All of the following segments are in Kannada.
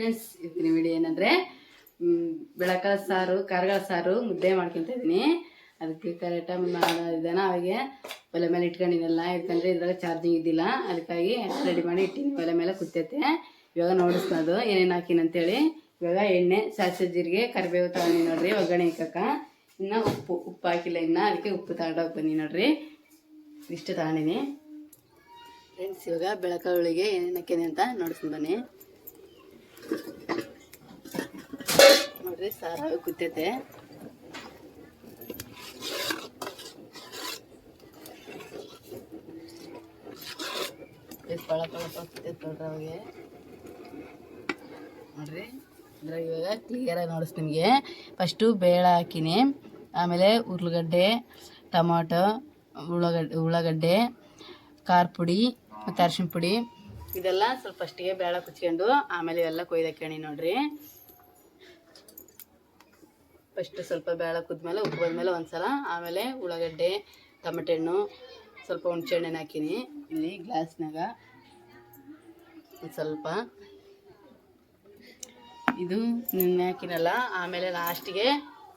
ಫ್ರೆಂಡ್ಸ್ ಇವತ್ತಿನ ವಿಡಿಯೋ ಏನಂದರೆ ಬೆಳಕಾಳ ಸಾರು ಕಾರ್ಗಳ ಸಾರು, ಮುದ್ದೆ ಮಾಡ್ಕೊತ ಇದ್ದೀನಿ ಅದಕ್ಕೆ ಕರೆಕ್ಟಾಗಿ ಮಾಡೋದಿದ್ದಾನ ಅವಾಗೆ ಒಲೆ ಮೇಲೆ ಇಟ್ಕೊಂಡಿದ್ದಲ್ಲ. ಯಾಕಂದರೆ ಇದ್ರಾಗ ಚಾರ್ಜಿಂಗ್ ಇದ್ದಿಲ್ಲ. ಅದಕ್ಕಾಗಿ ರೆಡಿ ಮಾಡಿ ಇಟ್ಟಿನಿ. ಒಲೆ ಮೇಲೆ ಕುತ್ತೈತೆ ಇವಾಗ ನೋಡಿಸ್ಕೊಂಡು ಏನೇನು ಹಾಕಿನ ಅಂತೇಳಿ. ಇವಾಗ ಎಣ್ಣೆ, ಸಾಸಿವೆ ಜೀರಿಗೆ, ಕರಿಬೇವು ತಗೊಂಡಿ ನೋಡ್ರಿ. ಒಗ್ಗರಣೆ ಇಕ್ಕ ಇನ್ನು ಉಪ್ಪು ಉಪ್ಪು ಹಾಕಿಲ್ಲ ಇನ್ನು. ಅದಕ್ಕೆ ಉಪ್ಪು ತಗೊಂಡೋಗಿ ಬನ್ನಿ ನೋಡ್ರಿ. ಇಷ್ಟು ತಗೊಂಡಿನಿ. ಫ್ರೆಂಡ್ಸ್ ಇವಾಗ ಬೆಳಕವಳಿಗೆ ಏನೇನು ಹಾಕಿದೆ ಅಂತ ನೋಡಿಸ್ಕೊಂಡು ಬನ್ನಿ. ನೋಡ್ರಿ, ಸಾರು ಕುತ್ತೈತೆ ಪಳ ಪಳ ಕುತ್ತೈತೆ ನೋಡ್ರಿ ಅವಾಗೆ ನೋಡ್ರಿ, ಅಂದ್ರೆ ಇವಾಗ ಕ್ಲಿಯರಾಗಿ ನೋಡಿಸ್ತೀನಿ ನಿಮಗೆ. ಫಸ್ಟು ಬೇಳೆ ಹಾಕಿನಿ, ಆಮೇಲೆ ಉರ್ಲುಗಡ್ಡೆ, ಟೊಮಾಟೊ, ಉಳ್ಳಾಗಡ್ಡೆ ಉಳ್ಳಾಗಡ್ಡೆ, ಖಾರ ಪುಡಿ ಮತ್ತು ಅರ್ಶಿಣ ಪುಡಿ. ಇದೆಲ್ಲ ಸ್ವಲ್ಪ ಫಸ್ಟಿಗೆ ಬೇಳೆ ಕುಚ್ಕೊಂಡು ಆಮೇಲೆ ಇವೆಲ್ಲ ಕೊಯ್ದು ಹಾಕ್ಯಣಿ ನೋಡ್ರಿ. ಫಸ್ಟ್ ಸ್ವಲ್ಪ ಬೇಳೆ ಕುದ್ಮೇಲೆ ಉಪ್ಪು ಬಂದಮೇಲೆ ಒಂದ್ಸಲ. ಆಮೇಲೆ ಉಳ್ಳಾಗಡ್ಡೆ, ಟಮಟೆ ಹಣ್ಣು, ಸ್ವಲ್ಪ ಹುಣ್ಸೆ ಹಣ್ಣು ಹಾಕಿನಿ. ಇಲ್ಲಿ ಗ್ಲಾಸ್ನಾಗ ಒಂದು ಸ್ವಲ್ಪ. ಇದು ನಿನ್ನೆ ಹಾಕಿನಲ್ಲ, ಆಮೇಲೆ ಲಾಸ್ಟಿಗೆ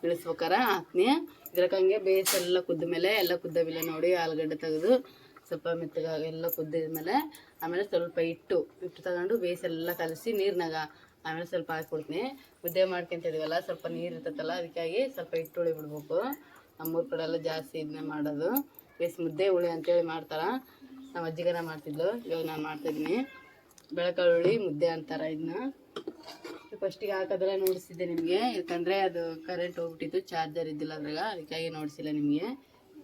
ಇಳಿಸ್ಬೇಕಾರ ಹಾಕ್ನಿ ಇದ್ರಕ್ಕಂಗೆ ಹಂಗೆ ಬೇಸ್ ಎಲ್ಲ ಕುದ್ದ ಮೇಲೆ ಎಲ್ಲ ಕುದ್ದವಿಲ್ಲ ನೋಡಿ ಆಲೂಗಡ್ಡೆ ತೆಗೆದು ಸ್ವಲ್ಪ ಮೆತ್ತಗ ಎಲ್ಲ ಕುದ್ದಿದ ಮೇಲೆ ಆಮೇಲೆ ಸ್ವಲ್ಪ ಹಿಟ್ಟು ಹಿಟ್ಟು ತಗೊಂಡು ಬೇಸೆಲ್ಲ ಕಲಸಿ ನೀರಿನಾಗ ಆಮೇಲೆ ಸ್ವಲ್ಪ ಹಾಕ್ಬಿಡ್ತೀನಿ. ಮುದ್ದೆ ಮಾಡ್ಕೊಂತಿದೀವಲ್ಲ, ಸ್ವಲ್ಪ ನೀರು ಇರ್ತೈತಲ್ಲ, ಅದಕ್ಕಾಗಿ ಸ್ವಲ್ಪ ಹಿಟ್ಟು ಉಳಿ ಬಿಡ್ಬೇಕು. ನಮ್ಮೂರ ಕಡೆ ಎಲ್ಲ ಜಾಸ್ತಿ ಇದನ್ನೇ ಮಾಡೋದು. ಬೇಸ್ ಮುದ್ದೆ ಹುಳಿ ಅಂತೇಳಿ ಮಾಡ್ತಾರೆ? ನಮ್ಮ ಅಜ್ಜಿಗನ ಮಾಡ್ತಿದ್ಲು, ಇವಾಗ ನಾನು ಮಾಡ್ತಿದ್ದೀನಿ. ಬೆಳಕಳ್ಳುಳ್ಳಿ ಮುದ್ದೆ ಅಂತಾರೆ ಇದನ್ನ ಫಸ್ಟಿಗೆ ಹಾಕೋದ್ರೆ ನೋಡಿಸಿದ್ದೆ ನಿಮಗೆ. ಯಾಕಂದರೆ ಅದು ಕರೆಂಟ್ ಹೋಗ್ಬಿಟ್ಟಿತ್ತು ಚಾರ್ಜರ್ ಇದ್ದಿಲ್ಲ ಅದ್ರಾಗ, ಅದಕ್ಕಾಗಿ ನೋಡಿಸಿಲ್ಲ ನಿಮಗೆ.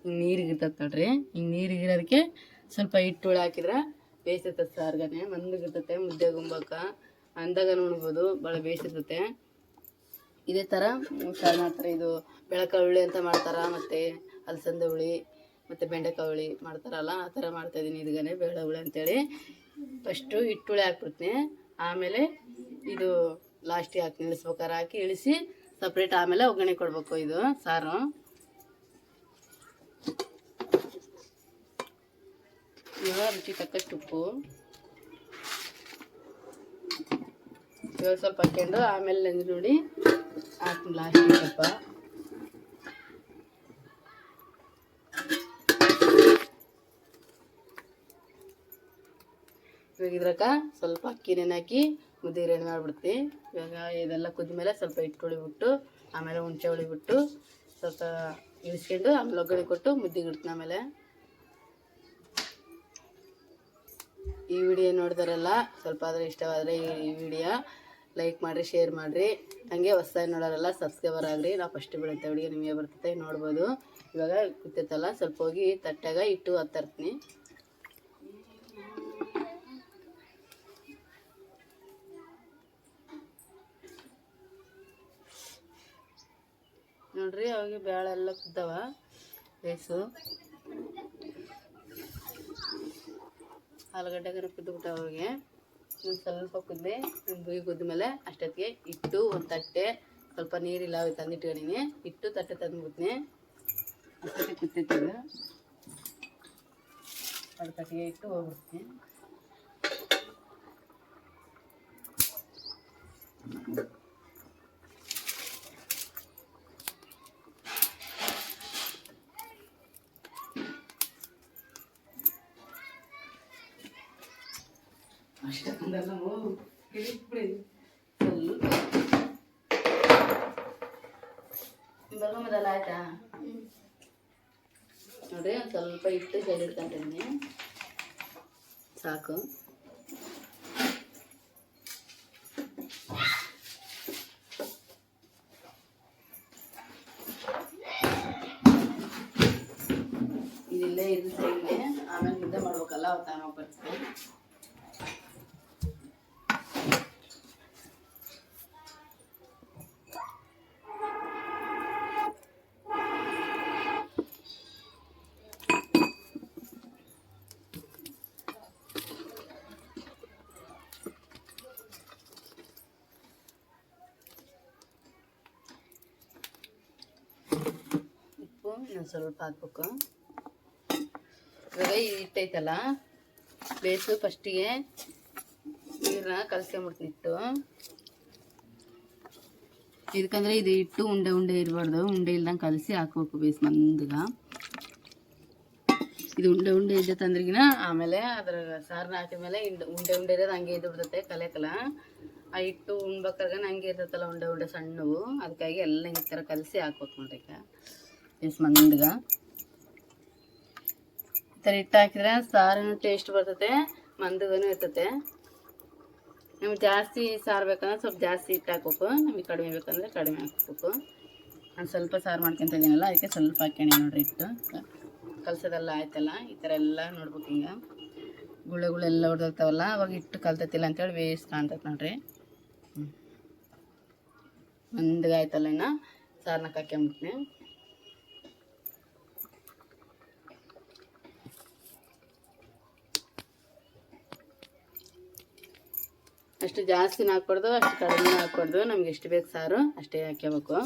ಹಿಂಗೆ ನೀರಿಗೆ ಇರ್ತದೆ ನೋಡ್ರಿ. ಹಿಂಗೆ ನೀರಿಗೆ ಸ್ವಲ್ಪ ಹಿಟ್ಟು ಹಾಕಿದ್ರೆ ಬೇಯಿಸಿರ್ತದೆ ಸಾರ್ಗನೆ, ಮಂದಗಿರ್ತತೆ, ಮುದ್ದೆ ಗುಂಬಕ್ಕ ಅಂದಾಗ ನೋಡ್ಬೋದು ಭಾಳ ಬೇಯಿಸಿರ್ತತೆ ಇದೇ ಥರ ಸಾರು ಮಾಡ್ತಾರೆ ಇದು ಬೆಳಕಳ್ಳುಳ್ಳಿ ಅಂತ ಮಾಡ್ತಾರೆ, ಮತ್ತು ಅಲಸಂದೆ ಹುಳಿ, ಮತ್ತು ಬೆಂಡೆಕಾಯಿ ಹುಳಿ ಮಾಡ್ತಾರಲ್ಲ, ಆ ಥರ ಮಾಡ್ತಾಯಿದ್ದೀನಿ ಇದಗನೆ ಬೇಳೆ ಹುಳಿ ಅಂತೇಳಿ. ಫಸ್ಟು ಹುಳಿ ಹಾಕ್ಬಿಡ್ತೀನಿ. ಆಮೇಲೆ ಇದು ಲಾಸ್ಟಿಗೆ ಹಾಕಿ ಇಳಿಸ್ಬೇಕಾರೆ ಹಾಕಿ, ಇಳಿಸಿ ಸಪ್ರೇಟ್ ಆಮೇಲೆ ಒಗ್ಗರಣೆ ಕೊಡಬೇಕು ಇದು ಸಾರು. ಇವಾಗ ರುಚಿ ತಕ್ಕಷ್ಟು ಉಪ್ಪು. ಇವಾಗ ಸ್ವಲ್ಪ ಹಾಕ್ಕೊಂಡು ಆಮೇಲೆ ನೆಂದು ನೋಡಿ ಹಾಕ್ತೀನಿ ಲಾಸ್ಟಿಗೆ ಸ್ವಲ್ಪ. ಇವಾಗ ಇದ್ರಾಗ ಸ್ವಲ್ಪ ಅಕ್ಕಿ ನೆನೆ ಹಾಕಿ ಮುದ್ದೆ ರೆಡಿ ಮಾಡಿಬಿಡ್ತೀನಿ ಇವಾಗ ಇದೆಲ್ಲ ಕುದ್ಮೇಲೆ ಸ್ವಲ್ಪ ಹಿಟ್ಟು ಉಳಿಬಿಟ್ಟು ಆಮೇಲೆ ಹುಣಸೆ ಉಳಿಬಿಟ್ಟು ಸ್ವಲ್ಪ ಇಳಿಸ್ಕೊಂಡು ಆಮೇಲೆ ಒಗ್ಗರಣೆ ಕೊಟ್ಟು ಮುದ್ದೆ ಇಡ್ತೀನಿ ಆಮೇಲೆ. ಈ ವಿಡಿಯೋ ನೋಡಿದಾರಲ್ಲ ಸ್ವಲ್ಪ ಆದರೆ ಇಷ್ಟವಾದರೆ ಈ ವಿಡಿಯೋ ಲೈಕ್ ಮಾಡಿರಿ, ಶೇರ್ ಮಾಡಿರಿ. ಹಾಗೆ ಹೊಸ್ದಾಗಿ ನೋಡೋರಲ್ಲ ಸಬ್ಸ್ಕ್ರೈಬರ್ ಆಗಲಿ ನಾವು ಫಸ್ಟ್ ಬೀಳುತ್ತೆ ಹುಡುಗಿ ನಿಮಗೆ ಬರ್ತೈತೆ, ನೋಡ್ಬೋದು. ಇವಾಗ ಗೊತ್ತಿತ್ತಲ್ಲ ಸ್ವಲ್ಪ ಹೋಗಿ ತಟ್ಟಾಗ ಇಟ್ಟು ಹತ್ತರ್ತೀನಿ. ನೋಡ್ರಿ, ಅವಾಗ ಬೇಳೆ ಎಲ್ಲ ಕುದ್ದವ ಬೇಸು ಆಲೂಗಡ್ಡೆಗೆ ಕುದ್ದುಬಿಟ್ಟು ಅವ್ರಿಗೆ. ಒಂದು ಸ್ವಲ್ಪ ಕುದ್ದೆ ಬುಗಿ ಕುದ್ದ ಮೇಲೆ ಅಷ್ಟೊತ್ತಿಗೆ ಇಟ್ಟು ಒಂದು ತಟ್ಟೆ, ಸ್ವಲ್ಪ ನೀರಿಲ್ಲ ಅವು ತಂದಿಟ್ಕೊಂಡಿನಿ. ಇಟ್ಟು ತಟ್ಟೆ ತಂದುಬಿಡ್ತೀನಿ ಅಷ್ಟೊತ್ತಿಗೆ ಕುತ್ತೈತಿದ್ದು ಅದು ಕಟ್ಟಿಗೆ ಇಟ್ಟು ಹೋಗ್ಬಿಡ್ತೀನಿ. ಅಷ್ಟೊಂದೆಲ್ಲ ಸ್ವಲ್ಪ ಬರ್ಕೊಂಬದಲ್ಲ ಆಯ್ತಾ ನೋಡಿ ಒಂದು ಸ್ವಲ್ಪ ಇಟ್ಟು ಕೈಲಿಡ್ಕೊಂತೀನಿ ಸಾಕು ಇದಿಲ್ಲೇ ಇದು ಸೈಡ್ಗೆ ಆಮೇಲೆ ಮುದ್ದೆ ಮಾಡ್ಬೇಕಲ್ಲ ಅವಾಗ ತಾನು ಬರ್ತೀನಿ ಇನ್ನೊಂದು ಸ್ವಲ್ಪ ಹಾಕ್ಬೇಕು. ಇವಾಗ ಹಿಟ್ಟೈತಲ್ಲ, ಬೇಸು ಫಸ್ಟಿಗೆ ನೀರನ್ನ ಕಲ್ಸ್ಕೊಂಬಿಡ್ತೀನಿ ಇಟ್ಟು ಇದಕ್ಕಂದ್ರೆ ಇದು ಹಿಟ್ಟು ಉಂಡೆ ಉಂಡೆ ಇರಬಾರ್ದು, ಉಂಡೆ ಇಲ್ದಂಗೆ ಕಲಸಿ ಹಾಕ್ಬೇಕು ಬೇಸ್ ಮಂದಗ ಇದು ಉಂಡೆ ಉಂಡೆ ಇದ್ದ ತಂದ್ರಿಗಿನ ಆಮೇಲೆ ಅದ್ರ ಸಾರನ್ನ ಹಾಕಿದ ಮೇಲೆ ಉಂಡೆ ಉಂಡೆ ಇರೋದು ಹಂಗೆ ಇದ್ದು ಬಿಡ್ತೈತೆ ಕಲೆಕಲ. ಆ ಹಿಟ್ಟು ಉಣ್ಬೇಕಾಗ ಹಂಗೆ ಇರ್ತೈತಲ್ಲ ಉಂಡೆ ಉಂಡೆ ಸಣ್ಣವು, ಅದಕ್ಕಾಗಿ ಎಲ್ಲ ಈ ಥರ ಕಲಸಿ ಹಾಕ್ಬೇಕು ನೋಡ್ರಿ ಬೇಸ್ ಮಂದಗ ಈ ಥರ ಹಿಟ್ಟು ಹಾಕಿದ್ರೆ ಸಾರಿನ ಟೇಸ್ಟ್ ಬರ್ತೈತೆ ಮಂದಗೂ ಇರ್ತೈತೆ. ನಿಮ್ಗೆ ಜಾಸ್ತಿ ಸಾರು ಬೇಕಂದ್ರೆ ಸ್ವಲ್ಪ ಜಾಸ್ತಿ ಹಿಟ್ಟು ಹಾಕ್ಬೇಕು, ನಿಮಗೆ ಕಡಿಮೆ ಬೇಕಂದ್ರೆ ಕಡಿಮೆ ಹಾಕ್ಬೇಕು. ನಾನು ಸ್ವಲ್ಪ ಸಾರು ಮಾಡ್ಕೊಂತ ಇದ್ದೀನಲ್ಲ ಅದಕ್ಕೆ ಸ್ವಲ್ಪ ಹಾಕ್ಯಾಣಿ ನೋಡ್ರಿ ಹಿಟ್ಟು. ಕಲಸೋದೆಲ್ಲ ಆಯ್ತಲ್ಲ, ಈ ಥರ ಎಲ್ಲ ನೋಡ್ಬೇಕು ಹಿಂಗೆ ಗುಳೆಗಳೆಲ್ಲ ಹೊಡೆದಿರ್ತಾವಲ್ಲ ಅವಾಗ ಹಿಟ್ಟು ಕಲ್ತತಿಲ್ಲ ಅಂತೇಳಿ ವೇಸ್ಟ್ ಕಾಣ್ತೈತೆ ನೋಡ್ರಿ. ಹ್ಞೂ ಮಂದಗೆ ಆಯ್ತಲ್ಲ ಇನ್ನು ಸಾರನ್ನ ಹಾಕ್ಕೊಂಬಿಡ್ತೀನಿ ಅಷ್ಟು ಜಾಸ್ತಿ ಹಾಕ್ಬಾರ್ದು, ಅಷ್ಟು ಕಡಿಮೆ ಹಾಕ್ಬಾರ್ದು. ನಮ್ಗೆ ಎಷ್ಟು ಬೇಕು ಸಾರು ಅಷ್ಟೇ ಹಾಕ್ಯಬೇಕು.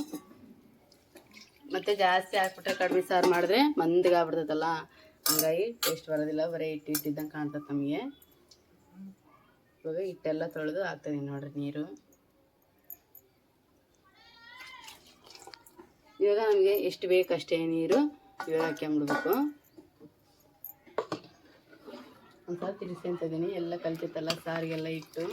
ಮತ್ತು ಜಾಸ್ತಿ ಹಾಕ್ಬಿಟ್ರೆ ಕಡಿಮೆ ಸಾರು ಮಾಡಿದ್ರೆ ಮಂದಿಗೆ ಆಗ್ಬಿಡ್ತೈತಲ್ಲ. ಹಂಗಾಗಿ ಟೇಸ್ಟ್ ಬರೋದಿಲ್ಲ, ಬರೀ ಹಿಟ್ಟು ಇಟ್ಟಿದ್ದಂಗೆ ಕಾಣ್ತದೆ ನಮಗೆ. ಇವಾಗ ಹಿಟ್ಟೆಲ್ಲ ತೊಳೆದು ಹಾಕ್ತದೆ ನೋಡ್ರಿ ನೀರು. ಇವಾಗ ನಮಗೆ ಎಷ್ಟು ಬೇಕು ಅಷ್ಟೇ ನೀರು ಇವಾಗ ಹಾಕ್ಕೊಂಬಿಡ್ಬೇಕು ಒಂದ್ಸಲ ಅಂತ ಇದ್ದೀನಿ ಎಲ್ಲ ಕಲ್ತಿತ್ತಲ್ಲ, ಸಾರಿಗೆಲ್ಲ ಇಟ್ಟು.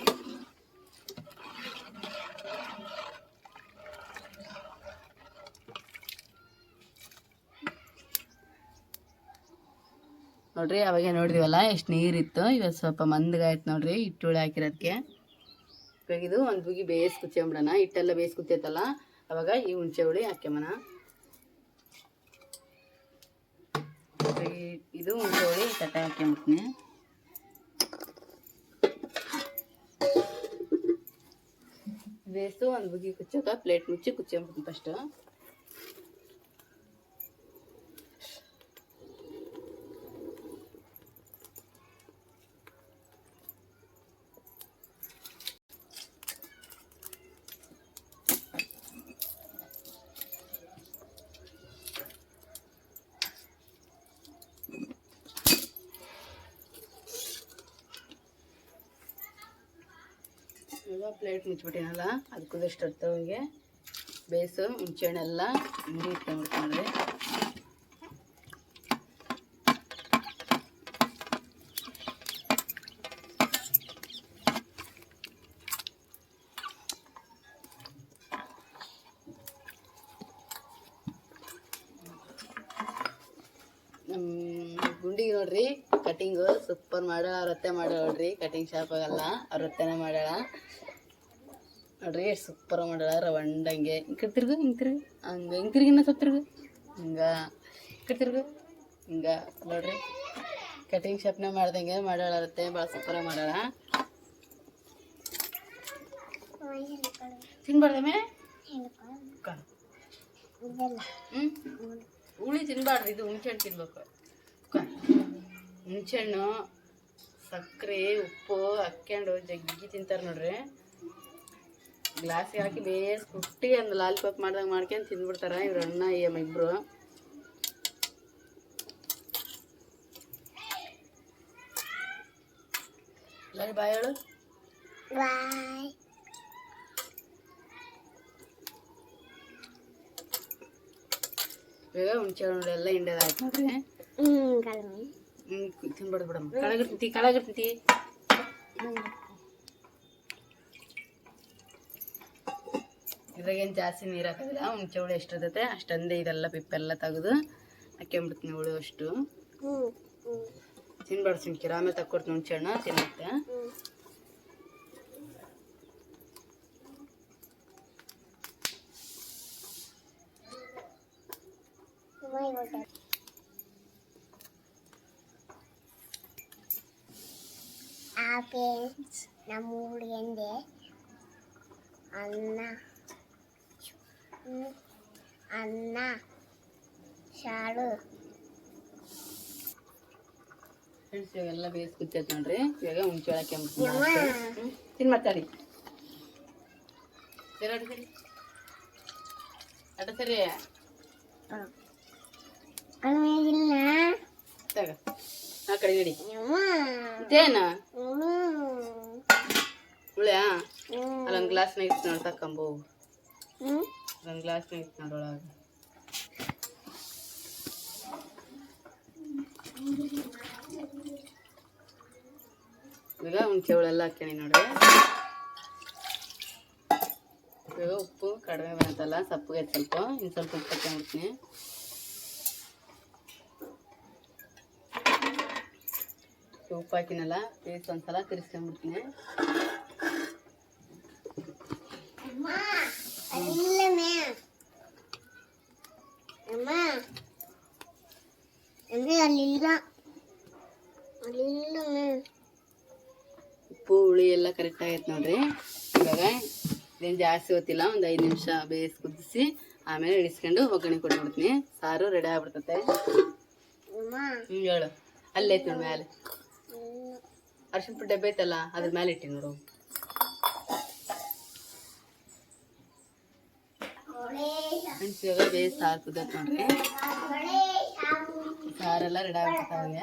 ನೋಡ್ರಿ, ಅವಾಗ ನೋಡಿದಿವಲ್ಲ, ಎಷ್ಟು ನೀರಿತ್ತು. ಇವತ್ತು ಸ್ವಲ್ಪ ಮಂದಗಾಯ್ತು ನೋಡ್ರಿ ಹುಳಿ ಹಾಕಿರೋದಕ್ಕೆ ಇವಾಗ ಇದು ಒಂದು ಬುಗಿ ಬೇಯಿಸ್ ಕುಚ್ಕೊಂಬಿಡೋಣ. ಹಿಟ್ಟೆಲ್ಲ ಬೇಯಿಸಿ ಕುತ್ತೈತಲ್ಲ ಅವಾಗ ಈ ಹುಣಸೆ ಹುಳಿ ಹಾಕ್ಯಮನ ಇದು ಹುಣಸೆ ಹುಳಿ, ತಟ್ಟೆ ಹಾಕ್ಕೊಂಬಿಡ್ತೀನಿ ಬೇಯಿಸು ಒಂದು ಬುಗಿ ಕುಚ್ಚೋಕ ಪ್ಲೇಟ್ ಮುಚ್ಚಿ ಕುಚ್ಕೊಂಬಿಡ್ತೀನಿ ಫಸ್ಟು ಇವಾಗ ಪ್ಲೇಟ್ ಮುಚ್ಚಿಬಿಟ್ಟಿನಲ್ಲ ಅದಕ್ಕೂ ಎಷ್ಟು ಹೊತ್ತವರಿಗೆ ಬೇಯಿಸು ಹಿಂಡಿ ಇಟ್ಕೊಂಡ್ಬಿಡ್ತೀನಿ ನಮ್ಮ ಗುಂಡಿಗೆ ನೋಡ್ರಿ ಕಟಿಂಗು ಸೂಪರ್ ಮಾಡ್ಯಾಳ ಅವ್ರತ್ತೆ ಮಾಡ್ಯಾಳ ನೋಡ್ರಿ ಕಟಿಂಗ್ ಶಾಪಾಗಲ್ಲ ಅವ್ರ ಅತ್ತೆನೇ ಮಾಡ್ಯಾಳ. ನೋಡ್ರಿ ಸೂಪರ್ ಮಾಡ್ಯಾಳ ರವಂಡಂಗೆ ಹಿಂಗೆ ತಿರ್ಗು ಹಿಂಗೆ ತಿರ್ಗು, ಹಂಗೆ, ಹಿಂಗೆ ತಿರ್ಗಿನ ಸ್ವಲ್ಪ ತಿರ್ಗು ಹಿಂಗೆ ಹಿಂಗೆ ತಿರ್ಗು ಹಿಂಗೆ, ನೋಡ್ರಿ. ಕಟಿಂಗ್ ಶಾಪ್ನ ಮಾಡ್ದಂಗೆ ಅತ್ತೆ ಭಾಳ ಸೂಪರ ಮಾಡ್ಯಾಳ. ತಿನ್ಬಾರ್ದಮ್ಮೆ? ಹ್ಞೂ ಹುಳಿ ತಿನ್ಬಾರ್ದು, ಇದು ಹುಣ್ಸೆಹಣ್ಣು ತಿನ್ಬೇಕು. ಹುಣ್ಸೆಹಣ್ಣು, ಸಕ್ಕರೆ, ಉಪ್ಪು ಹಾಕ್ಕೊಂಡು ಜಗ್ಗಿ ತಿಂತಾರೆ ನೋಡ್ರಿ. ಗ್ಲಾಸಿಗೆ ಹಾಕಿ ಬೇಸ್ ಕುಟ್ಟಿ ಒಂದು ಲಾಲಿಪಾಪ್ ಮಾಡ್ದಂಗೆ ಮಾಡ್ಕೊಂಡು ತಿಂದ್ಬಿಡ್ತಾರೆ. ಇವ್ರ ಅಣ್ಣ ಈ ಅಮ್ಮ ಇಬ್ಬರು ಎಲ್ಲರೂ ಬಾಯ್ ಹೇಳು. ಇವಾಗ ಹುಣ್ಸೆ ಹಣ್ಣು ಎಲ್ಲ ಹಿಂಡದ ಆಯ್ತು ನೋಡ್ರಿ. ಹ್ಞೂ ತಿನ್ಬಾರ್ದು ಬಿಡಮ್ಮ. ಕೆಳಗಿರ್ತೈತಿ ಇದ್ರಾಗೇನು ಜಾಸ್ತಿ ನೀರು ಹಾಕೋದಿಲ್ಲ ಹುಣ್ಚೆ ಹುಳು ಎಷ್ಟಿರ್ತೈತೆ ಅಷ್ಟೊಂದೇ ಇದೆಲ್ಲ ಪಿಪ್ಪೆಲ್ಲ ತೆಗೆದು ಹಾಕ್ಕೊಂಬಿಡ್ತೀನಿ ಹುಳು ಅಷ್ಟು. ತಿನ್ಬಾರ್ದು ಸುಮ್ಕಿರ, ಆಮೇಲೆ ತಕ್ಕೊಡ್ತೀನಿ ಹುಣ್ಚೆ ಹಣ್ಣು, ತಿನ್ನುತ್ತೆ. ಫ್ರೆಂಡ್ಸ್ ನಮ್ಮ ಊರಿಗೆ ಅನ್ನ. ಅನ್ನ ಸಾರು ಫ್ರೆಂಡ್ಸ್ ಇವಾಗೆಲ್ಲ ಬೇಯಿಸಿ ಕುಚ್ಚೈತೆ ನೋಡ್ರಿ. ಇವಾಗ ಹುಣ್ಸೆ ಕೆಂಪು ತಿನ್ ಮಾತಾಡಿ. ಸರಿ ಅಡ್ಡ ಸರಿ. ಅಡ್ಡ ಸರಿ. ತಗ. ಆ ಕಡೆ ಇಡಿ. ಇದೇನ. ಹುಳ್ಯಾ. ಅಲ್ಲೊಂದು ಗ್ಲಾಸ್ನಾಗ ಇಟ್ಟು ನೋಡಿ ತಕೊಂಬು. ಹ್ಞೂ ಒಂದು ಗ್ಲಾಸ್ನಾಗ ಇತ್ತು ನೋಡೊಳಗೆ ಈಗ ಹುಣ್ಸೆ ಹುಳೆಲ್ಲ ಹಾಕ್ಯಾನಿ ನೋಡ್ರಿ. ಇವಾಗ ಉಪ್ಪು ಕಡಿಮೆ ಬಂತಲ್ಲ, ಸಪ್ಪಗೆ ಸ್ವಲ್ಪ ಇನ್ನು ಸ್ವಲ್ಪ ಉಪ್ಪು ಹಾಕೊಂಡ್ಬಿಡ್ತೀನಿ ಉಪ್ಪು ಹಾಕಿನಲ್ಲ ಬೇಸ್ ಒಂದ್ಸಲ ತಿರ್ಸ್ಕೊಂಡ್ಬಿಡ್ತೀನಿ ಹುಳಿ ಎಲ್ಲ ಕರೆಕ್ಟ್ ಆಗೈತೆ ನೋಡ್ರಿ. ಇವಾಗ ಇದೇನು ಜಾಸ್ತಿ ಹೊತ್ತಿಲ್ಲ ಒಂದು ಐದು ನಿಮಿಷ ಬೇಯಿಸಿ ಕುದಿಸಿ ಆಮೇಲೆ ಇಳಿಸ್ಕೊಂಡು ಒಗ್ಗರಣೆ ಕೊಟ್ಬಿಡ್ತೀನಿ ಸಾರು ರೆಡಿ ಆಗ್ಬಿಡ್ತತೆ. ಹ್ಞೂ ಹೇಳು. ಅಲ್ಲೇ ಐತಿ ನೋಡಿ ಮೇಲೆ ಹ್ಮ್. ಅರ್ಶಿನ ಪುಡಿ ಡಬ್ಬೆ ಐತಲ್ಲ ಅದ್ರ ಮೇಲೆ ಇಟ್ಟಿ ನೋಡು. ಫ್ರೆಂಡ್ಸ್ ಇವಾಗ ಬೇಯಿಸಿ ಸಾರು ಕುದೈತೆ ನೋಡ್ರಿ. ಸಾರೆಲ್ಲ ರೆಡಿ ಆಗ್ಬಿಡ್ತಾವೆ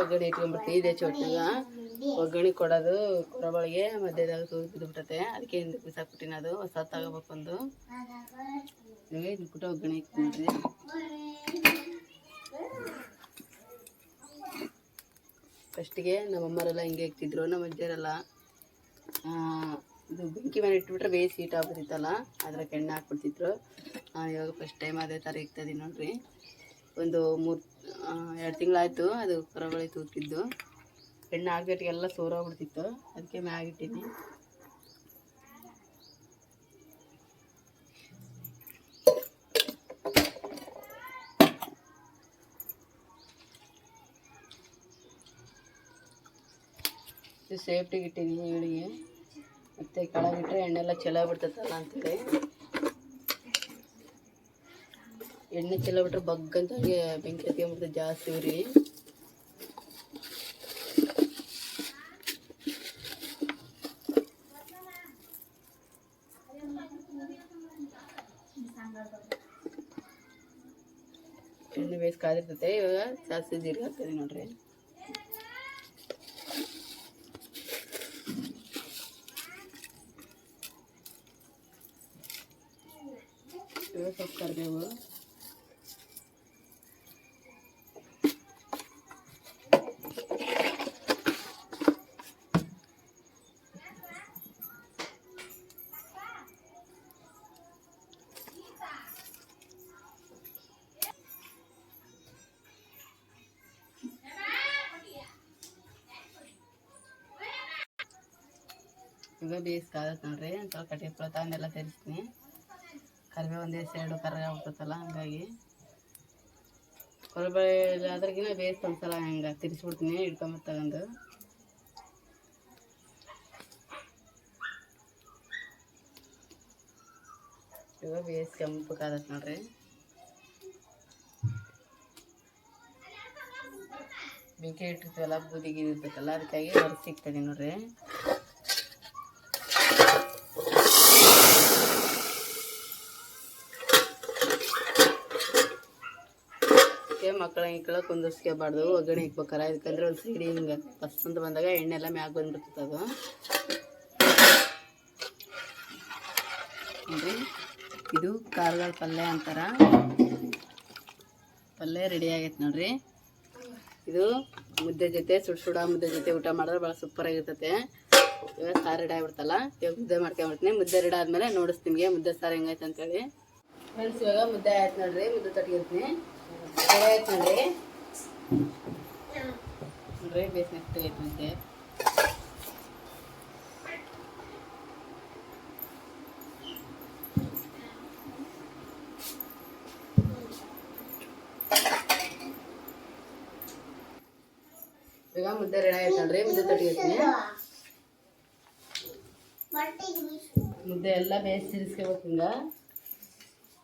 ಒಗ್ಗರಣೆ ಇಟ್ಕೊಂಡ್ಬಿಡ್ತೀವಿ, ಇದೇ ಚೋಟ್ನಾಗ ಒಗ್ಗರಣೆ ಕೊಡೋದು ಕೊರಬಳಿಗೆ ಮಧ್ಯದಾಗ ಬಿದ್ದುಬಿಟ್ಟತೆ. ಅದಕ್ಕೆ ಹಿಂದೆ ಬಿಸಾಕ್ಬಿಟ್ಟಿನ ಅದು. ಹೊಸ ತಗೋಬೇಕು ಒಂದು ಇವಾಗ ಇದನ್ನ ಬಿಟ್ಟು ಒಗ್ಗರಣೆ ಇಟ್ಕೊಂಡ್ರಿ ಫಸ್ಟಿಗೆ ನಮ್ಮಮ್ಮರೆಲ್ಲ ಹಿಂಗೆ ಇಕ್ತಿದ್ರು, ನಮ್ಮ ಅಜ್ಜರೆಲ್ಲ ಇದು ಬೆಂಕಿ ಮೇಲೆ ಇಟ್ಬಿಟ್ರೆ ಬೇಯಿಸಿ ಹೀಟ್ ಆಗ್ಬಿಟ್ಟಿತ್ತಲ್ಲ ಅದ್ರಾಗ ಎಣ್ಣೆ ಹಾಕ್ಬಿಡ್ತಿದ್ರು. ಇವಾಗ ಫಸ್ಟ್ ಟೈಮ್ ಅದೇ ಥರ ಇಕ್ತದೀನಿ ನೋಡ್ರಿ. ಒಂದು ಮೂರು ಎರಡು ತಿಂಗಳಾಯ್ತು ಅದು ಕರಾವಳಿ ತೂತಿದ್ದು. ಎಣ್ಣೆ ಸೋರ ಸೋರೋಗ್ಬಿಡ್ತಿತ್ತು. ಅದಕ್ಕೆ ಮ್ಯಾಗ ಇದು ಸೇಫ್ಟಿಗೆ ಇಟ್ಟಿದ್ದೀನಿ ಇವಳಿಗೆ. ಮತ್ತು ಕೆಳಗಿಟ್ರೆ ಎಣ್ಣೆಲ್ಲ ಚಲೋ ಬಿಡ್ತೈತಲ್ಲ ಅಂತೇಳಿ. ಎಣ್ಣೆ ಚೆಲ್ಲ ಬಿಟ್ರೆ ಬಗ್ಗಂತಾಗಿ ಬೆಂಕಿ ಹತ್ಕೊಂಡ್ಬಿಡ್ತದೆ ಜಾಸ್ತಿ ಉರಿ ಎಣ್ಣೆ ಬೇಯಿಸಿ ಕಾದಿರ್ತೈತೆ ಇವಾಗ ಜಾಸ್ತಿ ಜೀರಿಗೆ ಹಾಕ್ತೀನಿ ನೋಡ್ರಿ ಇವಾಗ ಸ್ವಲ್ಪ ಕರಿಬೇವು ಇವಾಗ ಬೇಯಿಸ್ಕಾಗತ್ತೆ ನೋಡ್ರಿ ಒಂದು ಸ್ವಲ್ಪ ಕಟ್ಟಿ ಹಪ್ಪಳ ಸೇರಿಸ್ತೀನಿ ತರಿಸ್ತೀನಿ. ಕರಿಬೇವು ಒಂದೇ ಎರಡು ಕರ್ರೆ ಆಗ್ಬಿಡ್ತಲ್ಲ ಹಂಗಾಗಿ. ಕೊರಬೇಳೆ ಅದ್ರಾಗಿನ ಬೇಯಿಸಿ ಒಂದ್ಸಲ ಹಂಗೆ ತಿರ್ಸ್ಬಿಡ್ತೀನಿ ಇಟ್ಕೊಂಬತ್ತು ತಗೊಂಡು. ಇವಾಗ ಬೇಯಿಸಿ ಕೆಂಪಕ್ಕಾದತ್ ನೋಡ್ರಿ. ಬೆಂಕಿ ಇಟ್ಟಿರ್ತೀವಲ್ಲ ಬೂದಿಗೆ ಇರ್ತೈತಲ್ಲ, ಅದಕ್ಕಾಗಿ ಹೊರಗೆ ಸಿಗ್ತದೆ ನೋಡ್ರಿ. ಮಕ್ಕಳ ಗಿಕ್ಕಳ ಕುಂದಿರ್ಸ್ಕೋಬಾರ್ದು, ಒಗ್ಗರಣೆ ಇಕ್ಬೇಕಾರ ಯಾಕಂದ್ರೆ ಒಂದು ಸೈಡಿ ಹಿಂಗೆ ಅಂತ ಬಂದಾಗ ಎಣ್ಣೆ ಎಲ್ಲ ಮ್ಯಾಗ ಬಂದ್ಬಿಡ್ತದೆ ಅದು. ನೋಡಿ ಇದು ಖಾರಗಳ ಪಲ್ಯ ಅಂತಾರ. ಪಲ್ಯ ರೆಡಿ ಆಗೈತೆ ನೋಡ್ರಿ. ಇದು ಮುದ್ದೆ ಜೊತೆ, ಸುಡ್ ಸುಡ ಮುದ್ದೆ ಜೊತೆ ಊಟ ಮಾಡಿದ್ರೆ ಭಾಳ ಸೂಪರ್ ಆಗಿರ್ತೈತೆ. ಇವಾಗ ಸಾರು ರೆಡಿ ಆಗ್ಬಿಡ್ತಲ್ಲ, ಇವಾಗ ಮುದ್ದೆ ಮಾಡ್ಕೊಂಬಿಡ್ತೀನಿ. ಮುದ್ದೆ ರೆಡಿ ಆದ್ಮೇಲೆ ನೋಡಿಸ್ತೀನಿ ನಿಮಗೆ ಮುದ್ದೆ ಸಾರು ಹೆಂಗೈತೆ ಅಂತೇಳಿ. ಫ್ರೆಂಡ್ಸ್, ಇವಾಗ ಮುದ್ದೆ ಆಯ್ತು ನೋಡ್ರಿ, ಮುದ್ದೆ ತಟ್ಟಿರ್ತೀನಿ ರೆಡಿ ಆಯ್ತು ನೋಡ್ರಿ ನೋಡ್ರಿ ಬೇಸ್ ನೆಕ್ಸ್ಟ್ ಆಯ್ತು ಮುದ್ದೆ ಈಗ ಮುದ್ದೆ ರೆಡಿ ಆಯ್ತು ನೋಡ್ರಿ ಮುದ್ದೆ ತಟ್ಟಿರ್ತೀನಿ ಮುದ್ದೆ ಎಲ್ಲ ಬೇಯಿಸಿ ತಿರ್ಸ್ಕೋಬೇಕು ಹಿಂಗೆ.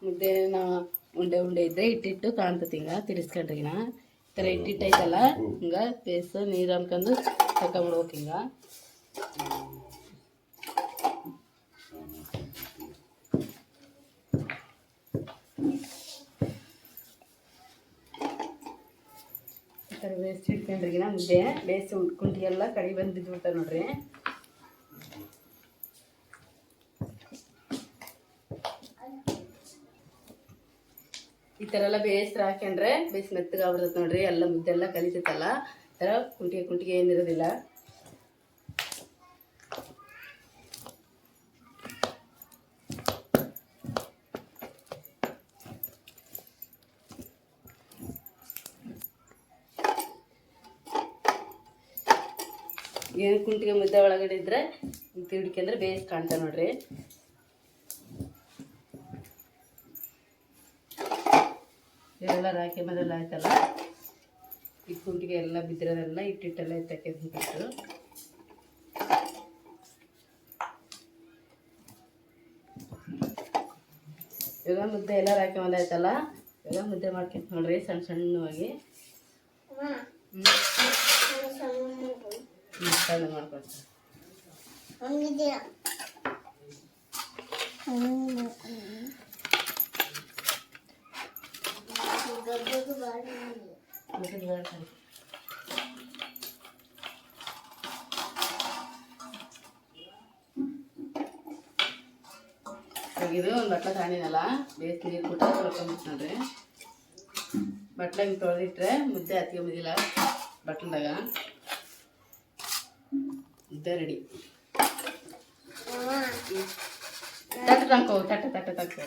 ಮುದ್ದೆ ನಾವು ಉಂಡೆ ಉಂಡೆ ಇದ್ರೆ ಇಟ್ಟಿಟ್ಟು ಕಾಣ್ತತಿ ಹಿಂಗ ತಿರ್ಸ್ಕೊಂಡ್ರಿಗಿನ ಈ ಥರ ಇಟ್ಟಿಟ್ಟು ಐತಲ್ಲ ಹಿಂಗ ಬೇಸ್ ನೀರು ಅನ್ಕೊಂಡು ತಕೊಂಬಿಡ್ಬೇಕು ಹಿಂಗ ಈ ಥರ ಬೇಸ್ ಇಟ್ಕೊಂಡ್ರಿಗಿನ ಮುದ್ದೆ ಬೇಸ್ ಕುಂಟಿಗೆಲ್ಲ ಕಡಿ ಬಂದು ಬಿದ್ದುಬಿಡ್ತಾವೆ ನೋಡ್ರಿ ಥರ ಬೇಯಿಸ್ರ ಹಾಕೊಂಡ್ರೆ, ಬೇಸ್ ಮೆತ್ತಗಾಗ್ಬಿಡ್ತೈತೆ ನೋಡ್ರಿ, ಎಲ್ಲ ಮುದ್ದೆ ಎಲ್ಲ ಈ ಥರ ಕುಂಟಿಗೆ ಕುಂಟಿಗೆ ಏನಿರೋದಿಲ್ಲ ಏನು ಕುಂಟಿಗೆ ಮುದ್ದೆ ಒಳಗಡೆ ಇದ್ರೆ ತಿಡ್ಕೊಂಡ್ರೆ ಬೇಯಿಸ್ ಕಾಣ್ತಾ ನೋಡ್ರಿ. ಇದೆಲ್ಲ ಹಾಕಿ ಮೊದಲು ಆಯ್ತಲ್ಲ? ಈ ಕುಂಟಿಗೆ ಎಲ್ಲ ಬಿದ್ದಿರೋದೆಲ್ಲ ಇಟ್ಟಿಟ್ಟೆಲ್ಲ ಎತ್ತಕ್ಕೆ ಬಿಟ್ಟು ಇವಾಗ ಮುದ್ದೆ ಎಲ್ಲ ಹಾಕಿ ಮನೆ ಆಯ್ತಲ್ಲ ಇವಾಗ ಮುದ್ದೆ ಮಾಡ್ಕೊಂತ ನೋಡ್ರಿ ಸಣ್ಣ ಸಣ್ಣವಾಗಿ. ಸಣ್ಣ ಹ್ಞೂ ಸಣ್ಣ ಮಾಡ್ಕೊಳ್ತೀನಿ ಹಂಗಿದ್ದೀರಾ ದೊಡ್ಡದು ಬಾರಿ ಮತ್ತೆ ಬೇಡ ಕಣೆ. ಇವಾಗ ಇದು ಒಂದು ಬಟ್ಲ ತಾಣಿನಲ್ಲ ಬೇಸ್ ನೀರು ಕೊಟ್ಟು ತೊಳ್ಕೊಂಬಿಟ್ಟು ನೋಡ್ರಿ ಬಟ್ಲ ಹಿಂಗೆ ತೊಳೆದಿಟ್ರೆ ಮುದ್ದೆ ಹತ್ಕೊಂಬಿದಿಲ್ಲ ಬಟ್ಲದಾಗ. ಮುದ್ದೆ ರೆಡಿ ತಟ್ಟೆ ತಂಕೋ, ತಟ್ಟೆ ತಟ್ಟೆ ತಕ್ಕೋ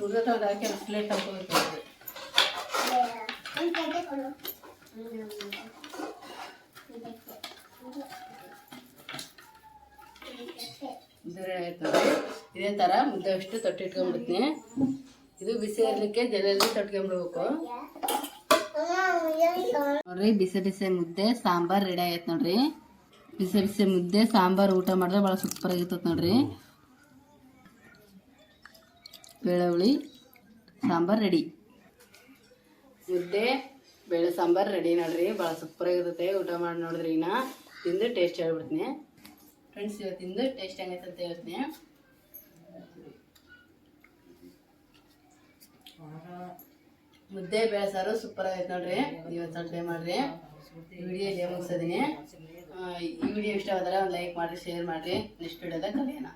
ಸುಡ್ದ ಒಂದು ಹಾಕಿ ಪ್ಲೇಟ್ ಹಾಕೋಬೇಕು ಇದೇ ಥರ ಮುದ್ದೆ ಅಷ್ಟು ತೊಟ್ಟಿ ಇಟ್ಕೊಂಡ್ಬಿಡ್ತೀನಿ ಇದು ಬಿಸಿ ಇರಲಿಕ್ಕೆ ಜಲೆಯಲ್ಲಿ ತೊಟ್ಕೊಂಡ್ಬಿಡ್ಬೇಕು. ನೋಡ್ರಿ, ಬಿಸಿ ಬಿಸಿ ಮುದ್ದೆ, ಸಾಂಬಾರ್ ರೆಡಿ ಆಗೈತೆ ನೋಡ್ರಿ. ಬಿಸಿ ಬಿಸಿ ಮುದ್ದೆ, ಸಾಂಬಾರ್ ಊಟ ಮಾಡಿದ್ರೆ ಭಾಳ ಸೂಪರ್ ಆಗಿರ್ತದೆ ನೋಡ್ರಿ. ಬೇಳೆ ಸಾಂಬಾರು ರೆಡಿ ಮುದ್ದೆ ಬೇಳೆ ಸಾಂಬಾರು ರೆಡಿ ನೋಡ್ರಿ. ಭಾಳ ಸೂಪರ್ ಆಗಿರುತ್ತೆ. ಊಟ ಮಾಡಿ ನೋಡಿದ್ರಿ ಈಗ ತಿಂದು ಟೇಸ್ಟ್ ಹೇಳ್ಬಿಡ್ತೀನಿ. ಫ್ರೆಂಡ್ಸ್ ಇವತ್ತಿಂದು ಟೇಸ್ಟ್ ಹೆಂಗೈತೆ ಅಂತ ಹೇಳ್ತೀನಿ. ಮುದ್ದೆ, ಬೇಳೆ, ಸಾರು ಸೂಪರ್ ಆಗೈತೆ ನೋಡ್ರಿ. ಇವತ್ತು ಟ್ರೈ ಮಾಡ್ರಿ. ವಿಡಿಯೋ ಇಲ್ಲೇ ಮುಗಿಸೋದೀನಿ. ಈ ವಿಡಿಯೋ ಇಷ್ಟ ಆದರೆ ಒಂದು ಲೈಕ್ ಮಾಡಿರಿ ಶೇರ್ ಮಾಡಿರಿ. ನೆಕ್ಸ್ಟ್ ವಿಡಿಯೋದಾಗ ಕಲಿಯೋಣ.